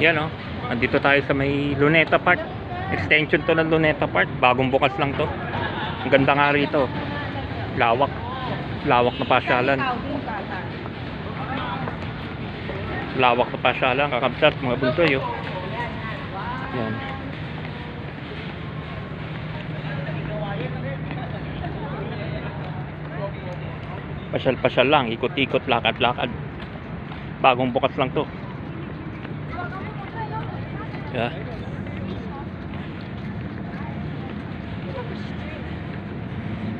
Yan o. Nandito tayo sa may Luneta Park. Extension to ng Luneta Park. Bagong bukas lang to. Ang ganda nga rito. Lawak. Lawak na pasyalan. Lawak na pasyalan. Kakabsat mga buntoy oh. Yan. Pasyal-pasyal lang. Ikot-ikot. Lakad-lakad. Bagong bukas lang to. Yeah.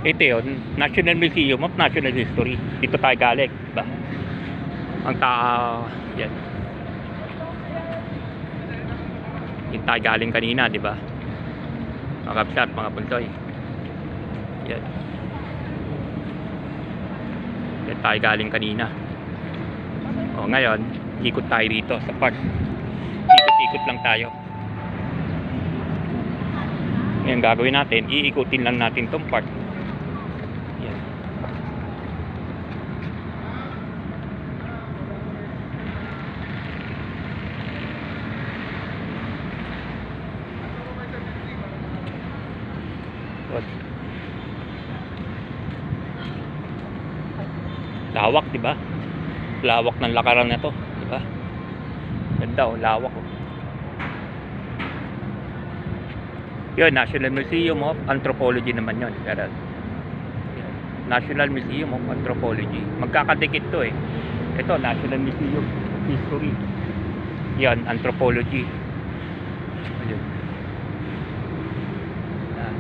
Ito yun, National Museum of National History. Dito tayo galing, diba? Ang ta... Yan. Dito tayo galing kanina, di ba? Mga kapsat, mga puntoy. Yan. Yan tayo galing kanina. O ngayon, ikot tayo dito sa park. Ikot-ikot lang tayo. Ngayon gagawin natin, iikutin lang natin tong park. Yan. What? Lawak, di ba? Lawak ng lakaran na to, di ba? Ganda oh, lawak oh. Yun, National Museum of Anthropology naman yun. Yun. National Museum of Anthropology. Magkakadikit to eh. Ito, National Museum of History. Yan, Anthropology. Ayun. Yan.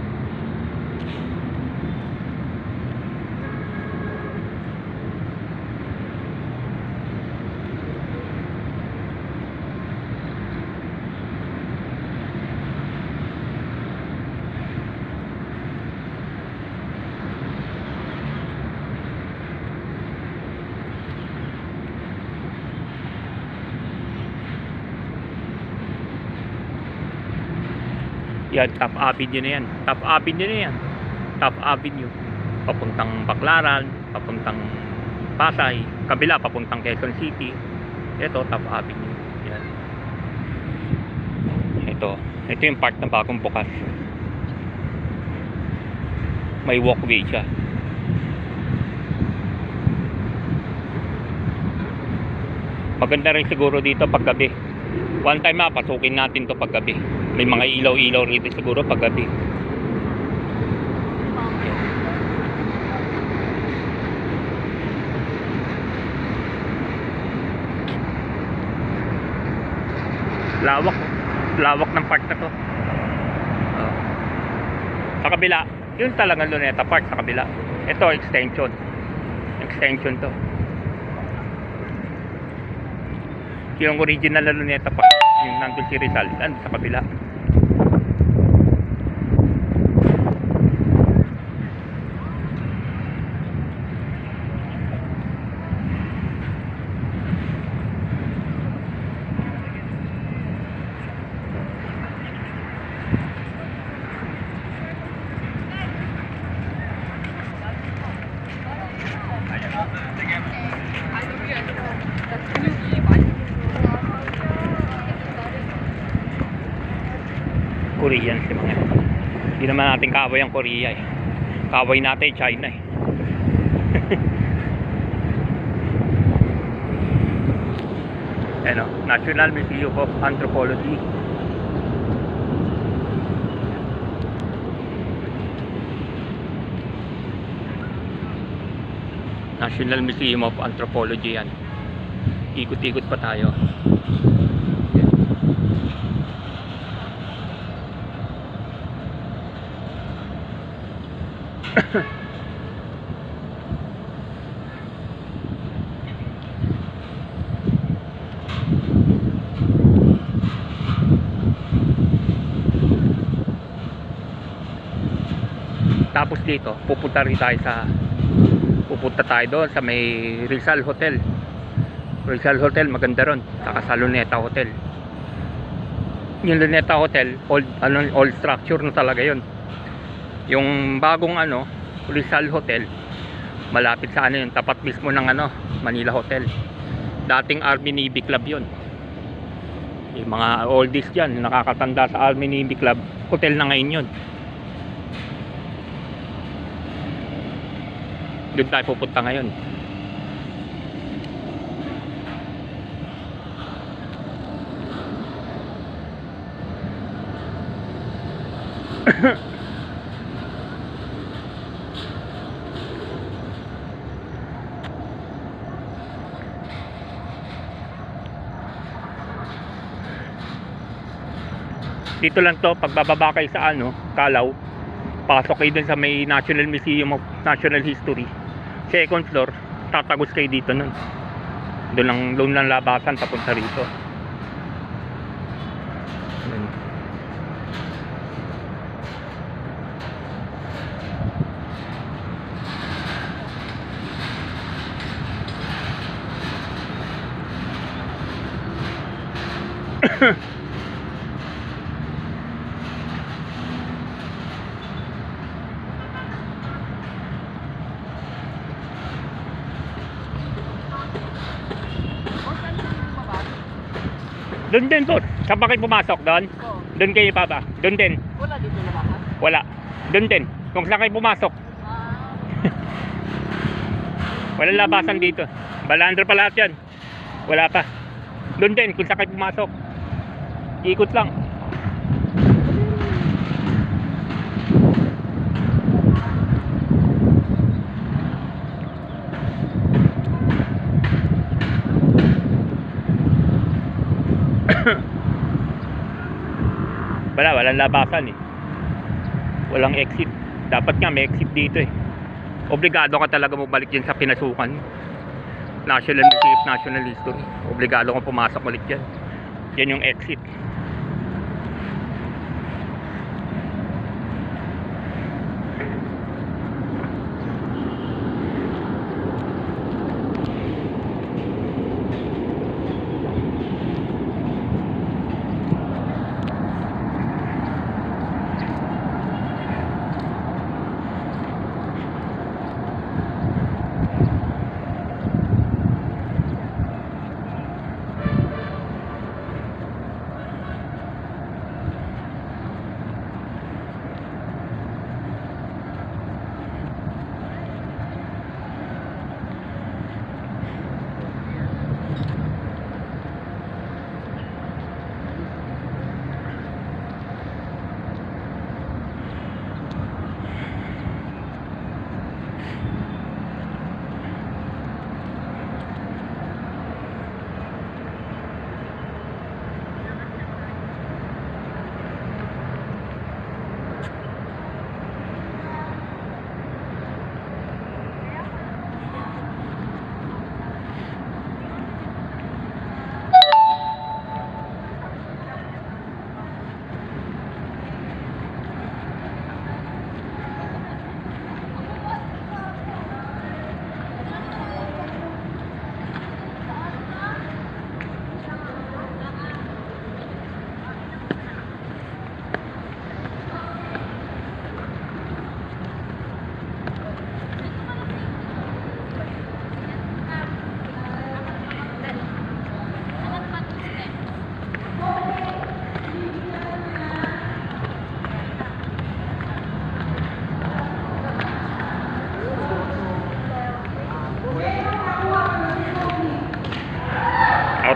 Yan, Top Avenue na yan. Top Avenue na yan. Top Avenue. Papuntang Baclaran, papuntang Pasay, kabila papuntang Quezon City. Ito, Top Avenue. Yan. Ito. Ito yung part ng bagong bukas. May walkway siya. Maganda rin siguro dito paggabi. One time na, pasukin natin to paggabi. May mga ilaw-ilaw rito siguro paggabi. Lawak. oh. Lawak ng park na to. Oh. Sa kabila, yun talaga Luneta Park sa kabila. Ito, extension. Extension to. Yung original na Luneta Park, yung nandun si Rizal, nandun sa kabila. Korean si mga. Hindi naman natin kaway ang Korea eh. Kaway natin China eh. ano, National Museum of Anthropology. National Museum of Anthropology yan. Ikot-ikot pa tayo. Tapos dito, pupunta rin tayo sa pupunta tayo doon sa may Rizal Hotel. Rizal Hotel maganda ron, saka sa Luneta Hotel. Yung Luneta Hotel, old ano old structure na talaga 'yon. Yung bagong ano, Rizal Hotel, malapit sa ano yun, tapat mismo ng ano, Manila Hotel. Dating Army Navy Club 'yon. Yung mga oldies dyan, yung nakakatanda sa Almenimi Club, hotel na ngayon yun. Doon tayo pupunta ngayon. Dito lang to, pagbababa kayo sa ano, Kalaw, pasok kayo dun sa may National Museum of National History. Second floor, tatagos kayo dito nun. Doon lang, doon lang labasan papunta rito. Yun. Doon din po. Saan pa kayo pumasok doon? Oo. Doon kayo pa ba? Doon din. Wala dito na baka. Wala. Doon din. Kung saan kayo pumasok. Ah, Walang labasan dito. Balandro pa lahat yan. Wala pa. Doon din. Kung saan kayo pumasok. Ikot lang. Wala, walang labasan eh. Walang exit. Dapat nga may exit dito eh. Obligado ka talaga bumalik dyan sa pinasukan. National Museum National History. Obligado kang pumasok ulit dyan. Yan yung exit.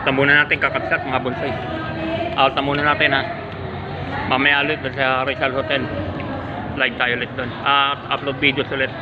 Na muna natin kakapsat mga bonsai. Na muna natin ha. Mamaya ulit sa Rizal Hotel. Live tayo ulit doon. Ah, upload videos ulit.